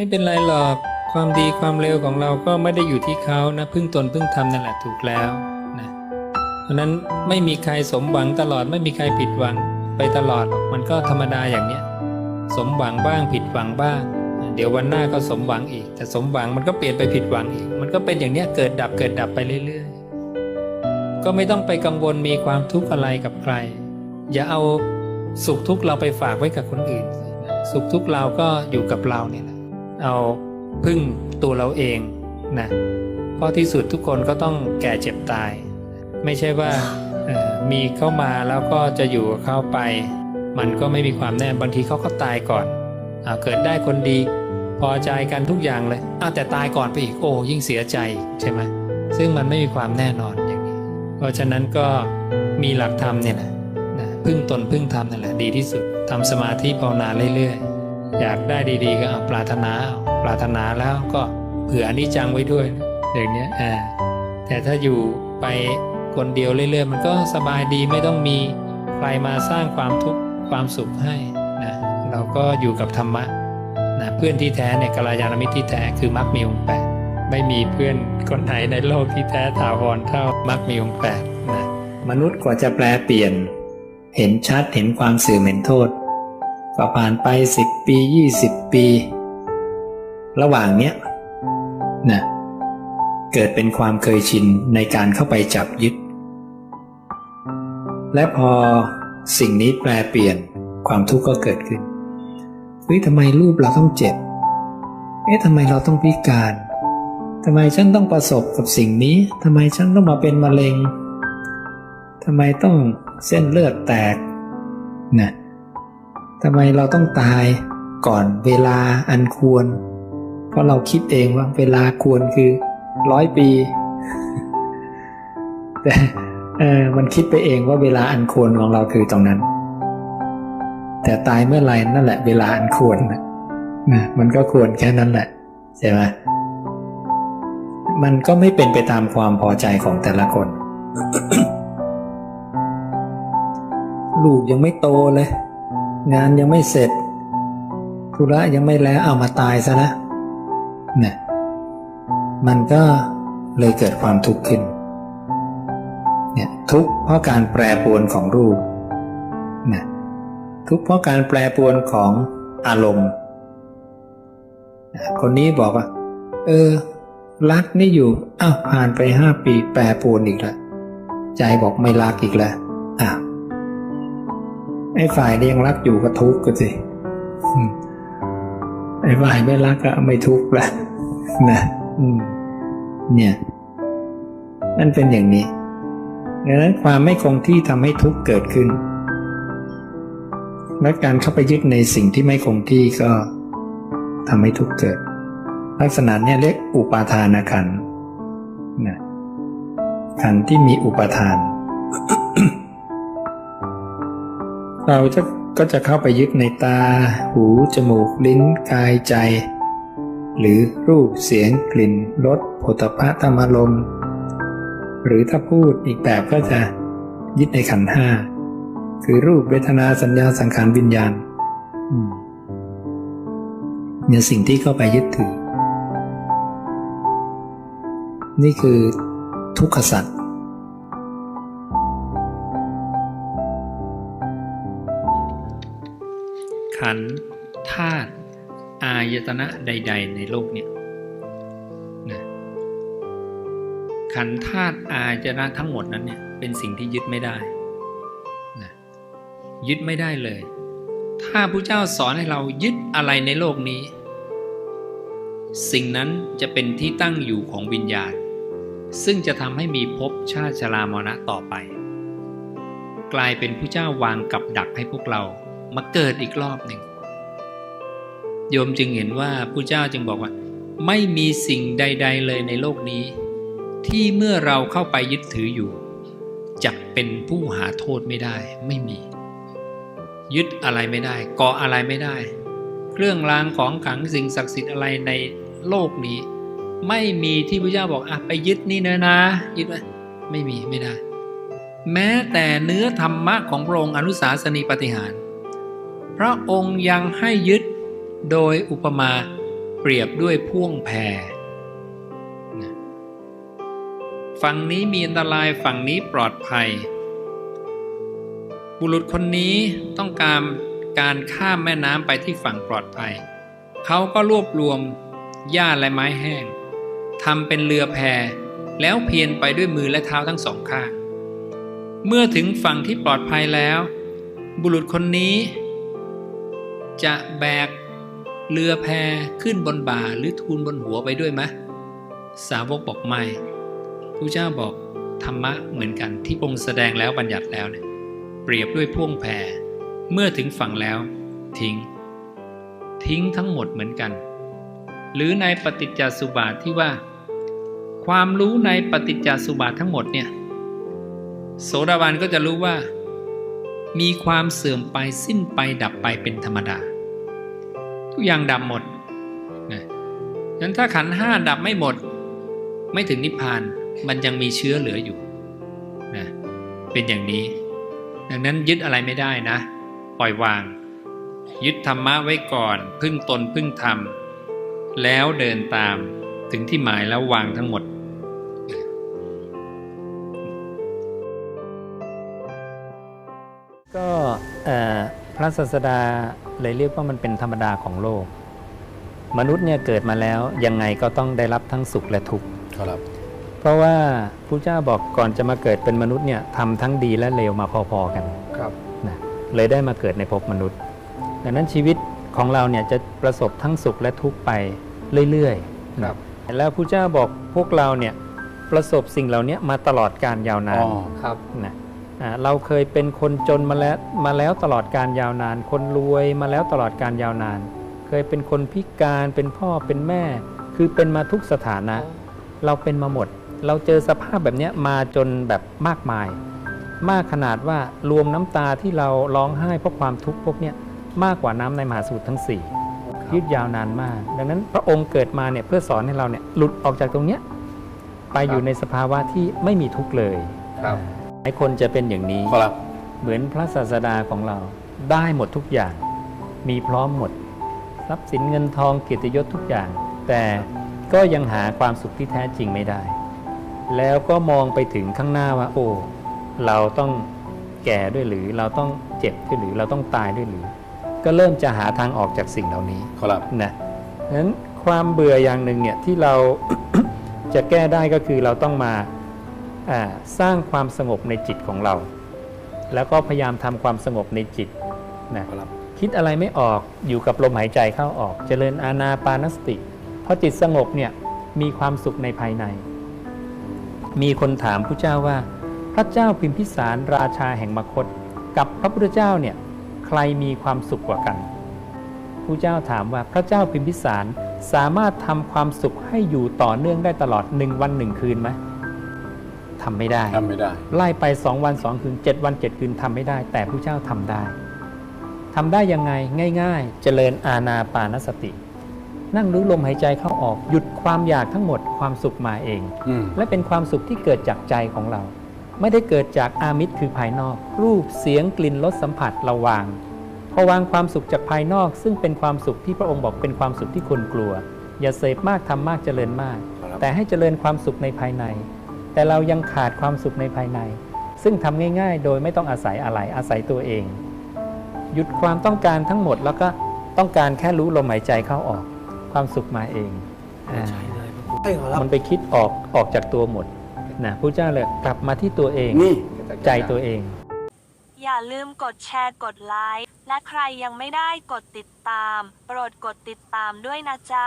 ไม่เป็นไรหรอก ความดีความเร็วของเราก็ไม่ได้อยู่ที่เขานะพึ่งตนพึ่งทำนั่นแหละถูกแล้วนะเพราะนั้นไม่มีใครสมหวังตลอดไม่มีใครผิดหวังไปตลอดมันก็ธรรมดาอย่างเนี้ยสมหวังบ้างผิดหวังบ้าง เดี๋ยววันหน้าก็สมหวังอีก แต่สมหวังมันก็เปลี่ยนไปผิดหวังอีก มันก็เป็นอย่างเนี้ยเกิดดับเกิดดับไปเรื่อยๆ ก็ไม่ต้องไปกังวลมีความทุกข์อะไรกับใคร อย่าเอาสุขทุกข์เราไปฝากไว้กับคนอื่น สุขทุกข์เราก็อยู่กับเราเนี่ยแหละ เอาพึ่งตัวเราเองนะเพราะที่สุดทุกคนก็ต้องแก่เจ็บตาย ไม่ใช่ว่าเอ่อมีเข้ามาแล้วก็จะอยู่กับเขาไป มันก็ไม่มีความแน่บางทีเขาก็ตายก่อนอาเกิดได้คนดีพอใจกันทุกอย่างเลยอ้าวแต่ตายก่อนไปอีกโอ้ยิ่งเสียใจใช่ไหมซึ่งมันไม่มีความแน่นอนอย่างนี้ เพราะฉะนั้นก็มีหลักธรรมเนี่ยแหละนะพึ่งตนพึ่งธรรมนั่นแหละดีที่สุดทำสมาธิภาวนาเรื่อยๆ อยากได้ดีๆ ก็อาปรารถนาอาปรารถนาแล้วก็เผื่ออนิจจังไว้ด้วย อย่างเนี้ยอ่าแต่ถ้าอยู่ไปคนเดียวเรื่อยๆ มันก็สบายดีไม่ต้องมีใครมาสร้างความทุกข์ความสุขให้นะเราก็อยู่กับธรรมะนะเพื่อนที่แท้เนี่ยกัลยาณมิตรที่แท้คือมรรคมีองค์แปดไม่มีเพื่อนคนไหนในโลกที่แท้ถาวรเท่ามรรคมีองค์แปดนะมนุษย์กว่าจะแปลเปลี่ยน เห็นชัดเห็นความเสื่อมเห็นโทษ ก็ผ่านไปสิบปียี่สิบปี ระหว่างเนี้ยนะเกิดเป็นความเคยชินในการเข้าไปจับยึด และพอสิ่งนี้แปลเปลี่ยนความทุกข์ก็เกิดขึ้นเฮ้ยทำไมรูปเราต้องเจ็บ เอ๊ะทำไมเราต้องพิการทำไมฉันต้องประสบกับสิ่งนี้ทำไมฉันต้องมาเป็นมะเร็งทำไมต้องเส้นเลือดแตกนะ ทำไมเราต้องตายก่อนเวลาอันควร เพราะเราคิดเองว่าเวลาควรคือร้อยปี แต่เออมันคิดไปเองว่าเวลาอันควรของเราคือตรงนั้น แต่ตายเมื่อไหร่นั่นแหละ เวลาอันควรนะนะมันก็ควรแค่นั้นแหละใช่ไหมมันก็ไม่เป็นไปตามความพอใจของแต่ละคน ลูกยังไม่โตเลย งานยังไม่เสร็จ ธุระยังไม่แล้วเอามาตายซะล้วนะมันก็เลยเกิดความทุกข์ขึ้นเนี่ยทุกข์เพราะการแปรปรวนของรูปนะทุกข์เพราะการแปรปรวนของอารมณ์ คนนี้บอกว่า เออ รักนี่อยู่อ้าวผ่านไปห้าปีแปรปรวนอีกแล้วใจบอกไม่รักอีกแล้วอ้าว ไอ้ฝ่ายที่ยังรักอยู่ก็ทุกข์ก็สิอืมไอ้ฝ่ายไม่รักก็ไม่ทุกข์ละนะอืมเนี่ยนั่นเป็นอย่างนี้ดังนั้นความไม่คงที่ทำให้ทุกข์เกิดขึ้น และการเข้าไปยึดในสิ่งที่ไม่คงที่ก็ทำให้ทุกข์เกิด ลักษณะเนี้ยเรียกอุปาทานขันธ์นะขันธ์ที่มีอุปาทาน เราจะก็จะเข้าไปยึดในตา หู จมูก ลิ้น กายใจ หรือรูปเสียงกลิ่นรสโผฏฐัพพะธรรมารมหรือถ้าพูดอีกแบบก็จะยึดในขันธ์ห้า คือรูปเวทนาสัญญาสังขารวิญญาณเนี่ยสิ่งที่เข้าไปยึดถือ นี่คือทุกขสัตว ขันธ์ธาตุอายตนะใด ๆ ในโลกเนี่ยนะขันธ์ธาตุอายตนะทั้งหมดนั้นเนี่ยเป็นสิ่งที่ยึดไม่ได้นะยึดไม่ได้เลย ถ้าพระเจ้าสอนให้เรายึดอะไรในโลกนี้ สิ่งนั้นจะเป็นที่ตั้งอยู่ของวิญญาณ ซึ่งจะทำให้มีภพชาติชรามรณะต่อไป กลายเป็นผู้เจ้าวางกับดักให้พวกเรามาเกิดอีกรอบหนึ่ง โยมจึงเห็นว่าผู้เจ้าจึงบอกว่า ไม่มีสิ่งใด ๆ เลยในโลกนี้ ที่เมื่อเราเข้าไปยึดถืออยู่จะเป็นผู้หาโทษไม่ได้ไม่มี ยึดอะไรไม่ได้เกาะอะไรไม่ได้ เครื่องรางของขังสิ่งศักดิ์สิทธิ์อะไรในโลกนี้ ไม่มีที่พระเจ้าบอกอะไปยึดนี่นะนะ ยึดไว้ไม่มีไม่ได้ แม้แต่เนื้อธรรมะของพระองค์อนุสาสนีปฏิหาร พระองค์ยังให้ยึด โดยอุปมาเปรียบด้วยพ่วงแพนะฝั่งนี้มีอันตรายฝั่งนี้ปลอดภัย บุรุษคนนี้ต้องการการข้ามแม่น้ำไปที่ฝั่งปลอดภัย เขาก็รวบรวมหญ้าและไม้แห้งทำเป็นเรือแพแล้วเพียนไปด้วยมือและเท้าทั้งสองข้าง เมื่อถึงฝั่งที่ปลอดภัยแล้ว บุรุษคนนี้ จะแบก เรือแพขึ้นบนบ่าหรือทูลบนหัวไปด้วยไหมสาวกบอกไม่พระเจ้าบอกธรรมะเหมือนกันที่พระองค์แสดงแล้วบัญญัติแล้วเนี่ยเปรียบด้วยพ่วงแพเมื่อถึงฝั่งแล้วทิ้ง ทิ้งทั้งหมดเหมือนกัน หรือในปฏิจจสุบาทที่ว่า ความรู้ในปฏิจจสุบาททั้งหมดเนี่ยโสดาบันก็จะรู้ว่า มีความเสื่อมไปสิ้นไปดับไปเป็นธรรมดา ทุกอย่างดับหมดนะนั้นถ้าขันห้าดับไม่หมด ไม่ถึงนิพพานมันยังมีเชื้อเหลืออยู่นะเป็นอย่างนี้ ดังนั้นยึดอะไรไม่ได้นะ ปล่อยวาง ยึดธรรมะไว้ก่อน พึ่งตนพึ่งธรรม แล้วเดินตามถึงที่หมายแล้ววางทั้งหมดก็พระศาสดา เลยเรียกว่ามันเป็นธรรมดาของโลก มนุษย์เนี่ยเกิดมาแล้วยังไงก็ต้องได้รับทั้งสุขและทุกข์ครับเพราะว่าพระเจ้าบอกก่อนจะมาเกิดเป็นมนุษย์เนี่ยทำทั้งดีและเลวมาพอๆกันครับนะเลยได้มาเกิดในภพมนุษย์ ดังนั้นชีวิตของเราเนี่ยจะประสบทั้งสุขและทุกข์ไปเรื่อยๆครับนะแล้วพระเจ้าบอกพวกเราเนี่ยประสบสิ่งเหล่านี้มาตลอดการยาวนานครับนะอ่า เราเคยเป็นคนจนมาแล้วมาแล้วตลอดการยาวนาน คนรวยมาแล้วตลอดการยาวนาน เคยเป็นคนพิการเป็นพ่อเป็นแม่ คือเป็นมาทุกสถานะ เราเป็นมาหมด เราเจอสภาพแบบเนี้ยมาจนแบบมากมาย มากขนาดว่ารวมน้ำตาที่เราร้องไห้เพราะความทุกข์พวกเนี้ยมากกว่าน้ำในมหาสมุทรทั้งสี่ยืดยาวนานมาก ดังนั้นพระองค์เกิดมาเนี่ยเพื่อสอนให้เราเนี่ยหลุดออกจากตรงเนี้ยไปอยู่ในสภาวะที่ไม่มีทุกข์เลยครับ หลายคนจะเป็นอย่างนี้ครับเหมือนพระศาสดาของเราได้หมดทุกอย่าง มีพร้อมหมด ทรัพย์สินเงินทองเกียรติยศทุกอย่าง แต่ก็ยังหาความสุขที่แท้จริงไม่ได้ แล้วก็มองไปถึงข้างหน้าว่า โอ้ เราต้องแก่ด้วยหรือเราต้องเจ็บด้วยหรือเราต้องตายด้วยหรือ ก็เริ่มจะหาทางออกจากสิ่งเหล่านี้ครับนะฉะนั้นความเบื่ออย่างหนึ่งเนี่ยที่เราจะแก้ได้ก็คือเราต้องมาอ่า สร้างความสงบในจิตของเรา แล้วก็พยายามทำความสงบในจิตนะครับคิดอะไรไม่ออกอยู่กับลมหายใจเข้าออก เจริญอาณาปานสติพอจิตสงบเนี่ยมีความสุขในภายใน มีคนถามพระเจ้าว่า พระเจ้าพิมพิสารราชาแห่งมคต กับพระพุทธเจ้าเนี่ยใครมีความสุขกว่ากันผู้เจ้าถามว่าพระเจ้าพิมพิสารสามารถทำความสุขให้อยู่ต่อเนื่องได้ตลอดหนึ่งวันหนึ่งคืนไหม ทำไม่ได้ทำไม่ได้ ไล่ไปสองวันสองคืนเจ็ดวันเจ็ดคืนทำไม่ได้ แต่ผู้เจ้าทำได้ทำได้ยังไงง่าย ๆ เจริญอาณาปานสติ นั่งรู้ลมหายใจเข้าออกหยุดความอยากทั้งหมดความสุขมาเองอืมและเป็นความสุขที่เกิดจากใจของเรา ไม่ได้เกิดจากอามิตรคือภายนอก รูปเสียงกลิ่นรสสัมผัสเราวางพอวางความสุขจากภายนอก ซึ่งเป็นความสุขที่พระองค์บอกเป็นความสุขที่คนกลัว อย่าเสพมากทำมากเจริญมากครับแต่ให้เจริญความสุขในภายใน แต่เรายังขาดความสุขในภายใน ซึ่งทำง่าย ๆ โดยไม่ต้องอาศัยอะไรอาศัยตัวเอง หยุดความต้องการทั้งหมดแล้วก็ต้องการแค่รู้ลมหายใจเข้าออก ความสุขมาเองอ่าใช่ครับมันไปคิดออกออกจากตัวหมดนะพระเจ้าเลยกลับมาที่ตัวเองนี่ใจตัวเอง อย่าลืมกดแชร์กดไลค์และใครยังไม่ได้กดติดตาม โปรดกดติดตามด้วยนะจ๊ะ